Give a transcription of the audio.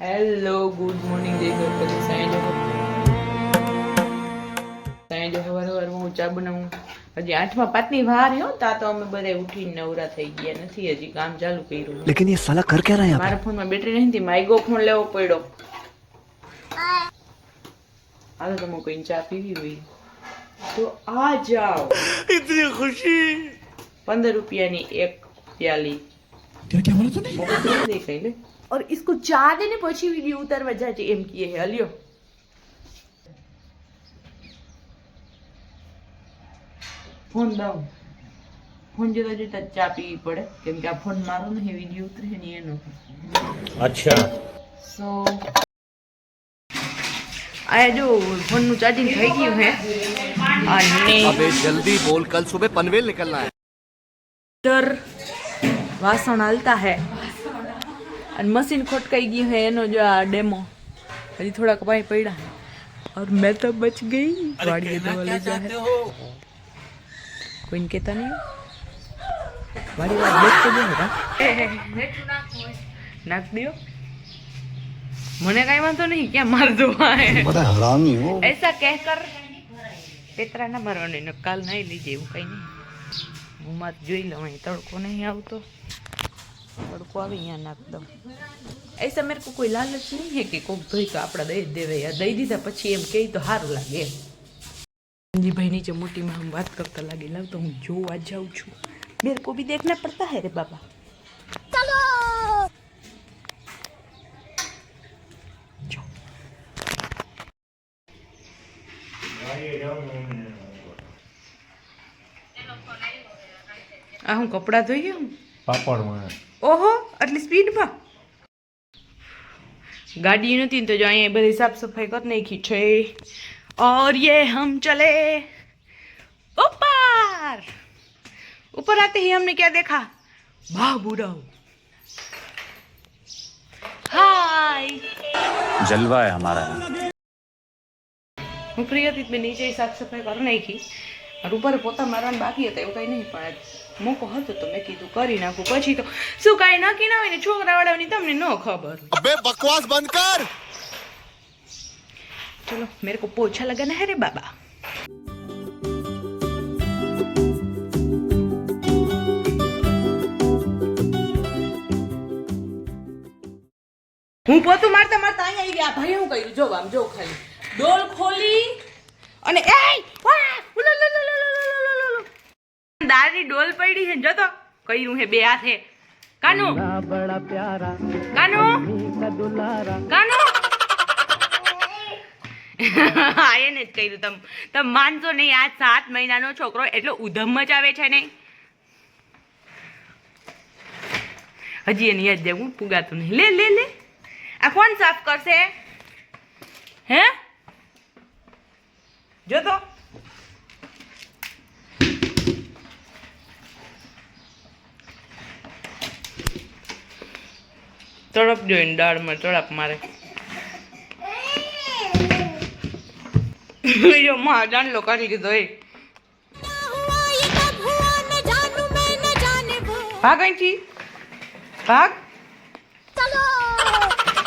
Hello good morning જય ગણપતિ. સાંજ સાંજ સવાર સવારમાં હું ચા બનાવું. હજી આઠમા પાંચની વાર હે તા તો અમે બધા ઉઠીને નવરા થઈ ગયા નથી. હજી કામ ચાલુ કર્યું લેકિન યે સાલા કર ક્યા રહા મારા ફોનમાં બેટરી નથી માઈગો ફોન લેવો પડ્યો. હાલો તમે કોઈ ચા પીવી હોય. તો આ જાઓ. ઇતની ખુશી. પંદર રૂપિયાની એક પ્યાલી. क्या क्या बोला तूने મોકલી દે કઈ લે और इसको ચા દે ને પછી વિડીયો ઉતારવા જાજે એમ કીએ હે હલ્યો ફોન દઉં ફોન જોતા જોતા ચા પીવી પડે કેમ કે આ ફોન મારો નહીં વિડીયો ઉતરે ને એનો अच्छा સો આ જો ફોનનું ચાર્જિંગ થઈ ગયું હે અને अबे जल्दी बोल कल सुबह पनवेल निकलना है દર વાસણ હાલતા હે અને મશીન ખોટકાઈ ગયું હે એનો જો આ ડેમો હજી થોડાક પાણી પડ્યા હે और मैं तो बच गई गाड़ी दवा ले जा है कोई कहता नहीं गाड़ी वाला देख तो जो होगा नाक दियो મને કઈ વાંધો નહીં ક્યાં માર દોવા હે बड़ा हरामी हो ऐसा कहकर પેતરા ના ભરવાનું ને કાલ નહીં લીજે એવું કઈ નહીં ઘુમાત જોઈ લઉં અહીં તડકો નહીં આવતો તડકો આવે અહીંયા નાખ દઉં એસા મેરે કોઈ લાલચ નહીં હે કે કોક ધોઈ તો આપણા દઈ દેવે યા દઈ દીધા પછી એમ કહે તો સારું લાગે એમ સંજીભાઈ નીચે મોટીમાં આમ વાત કરતા લાગે લાવ તો હું જોવા જાઉં છું મેરે કો ભી દેખના પડતા હે રે બાબા ચલો આ હું કપડાં ધોઈ પાપડમાં ઓહો આટલી સ્પીડમાં? ગાડી નથી તો જો અહીંયા બધી સાફ સફાઈ કરી નાખી છે. ઓર યે હમ ચલે. ઉપર! ઉપર આતે હી હમને ક્યાં દેખા? બાબુરાવ. હાય. જલવા હે હમારા હું ફ્રી હતી મેં નીચે સાફ સફાઈ કરી નાખી. ઉપર પોતા મારવાનું બાકી હતા એવું કઈ નહીં પણ મોકો હતો તો મેં કીધું કરી નાખું. પછી તો શું કાંઈ નક્કી ના હોય ને છોકરા વાળાની તમને ન ખબર અબે બકવાસ બંધ કર! ચલો મેરે કો પોછા લગાના હે રે બાબા. હું પોતું મારતા મારતા અહીંયા આવી ગયા. ભાઈ હું કર્યું? જો આમ જો ખાલી. ડોલ ખોલી અને એ દાળની ડોલ પડી છે જો તો કર્યું હે બે હાથે. કાનુ કાનુ કાનુ. હા, એને જ કર્યું તમ. તમે માનશો નહીં આ સાત મહિનાનો છોકરો એટલો ઉધમ મચાવે છે ને. હજી એની યાદ હું પુગાતું નહીં. લે લે લે. આ કોણ સાફ કરશે. હે? જો તો તડપ જોઈને દાળમાં તડપ મારે. જો માં દાંડલો કાઢી દીધો એ. ભાગ અહીંથી. ભાગ.